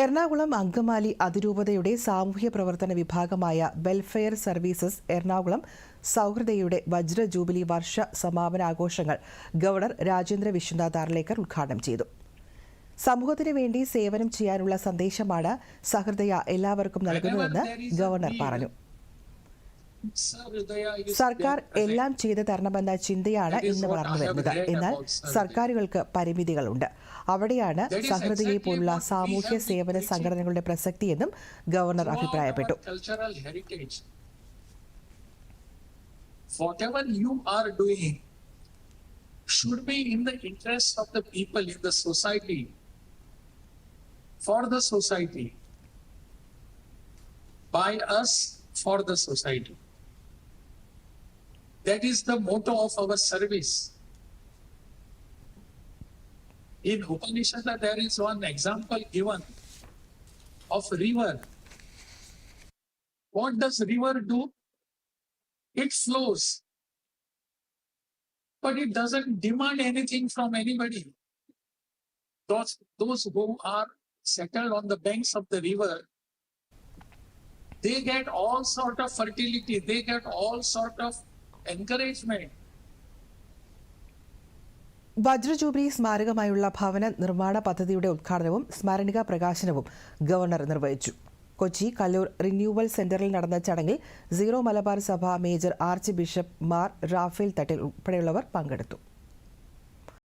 എറണാകുളം അങ്കമാലി അതിരൂപതയുടെ സാമൂഹ്യ പ്രവർത്തന വിഭാഗമായ വെൽഫെയർ സർവീസസ് എറണാകുളം സൗഹൃദയുടെ വജ്ര ജൂബിലി വർഷ സമാപനാഘോഷങ്ങൾ ഗവർണർ രാജേന്ദ്ര വിശ്വനാഥ് ആർലേക്കർ ഉദ്ഘാടനം ചെയ്തു. സമൂഹത്തിനു വേണ്ടി സേവനം ചെയ്യാനുള്ള സന്ദേശമാണ് സഹൃദയ എല്ലാവർക്കും നൽകുന്നതെന്ന് ഗവർണർ പറഞ്ഞു. സർക്കാർ എല്ലാം ചെയ്തു തരണമെന്ന ചിന്തയാണ് ഇന്ന് വളർന്നു വരുന്നത്. എന്നാൽ സർക്കാരുകൾക്ക് പരിമിതികളുണ്ട്. അവിടെയാണ് സഹൃദയെ പോലുള്ള സാമൂഹ്യ സേവന സംഘടനകളുടെ പ്രസക്തിയെന്നും ഗവർണർ അഭിപ്രായപ്പെട്ടു. should be in the interest of the people in the society for the society by us for the society. That is the motto of our service. In Upanishad, there is one example given of river. What does river do? It flows. But it doesn't demand anything from anybody. Those, those who are settled on the banks of the river, they get all sort of fertility, they get all sort of encouragement. വജ്രജൂബിലി സ്മാരകമായുള്ള ഭവന നിർമ്മാണ പദ്ധതിയുടെ ഉദ്ഘാടനവും സ്മരണിക പ്രകാശനവും governor നിർവഹിച്ചു Kochi Kallur renewal സെന്ററിൽ നടന്ന ചടങ്ങിൽ സീറോ മലബാർ സഭ major archbishop Mar Raphael Thattil ഉൾപ്പെടെയുള്ളവർ പങ്കെടുത്തു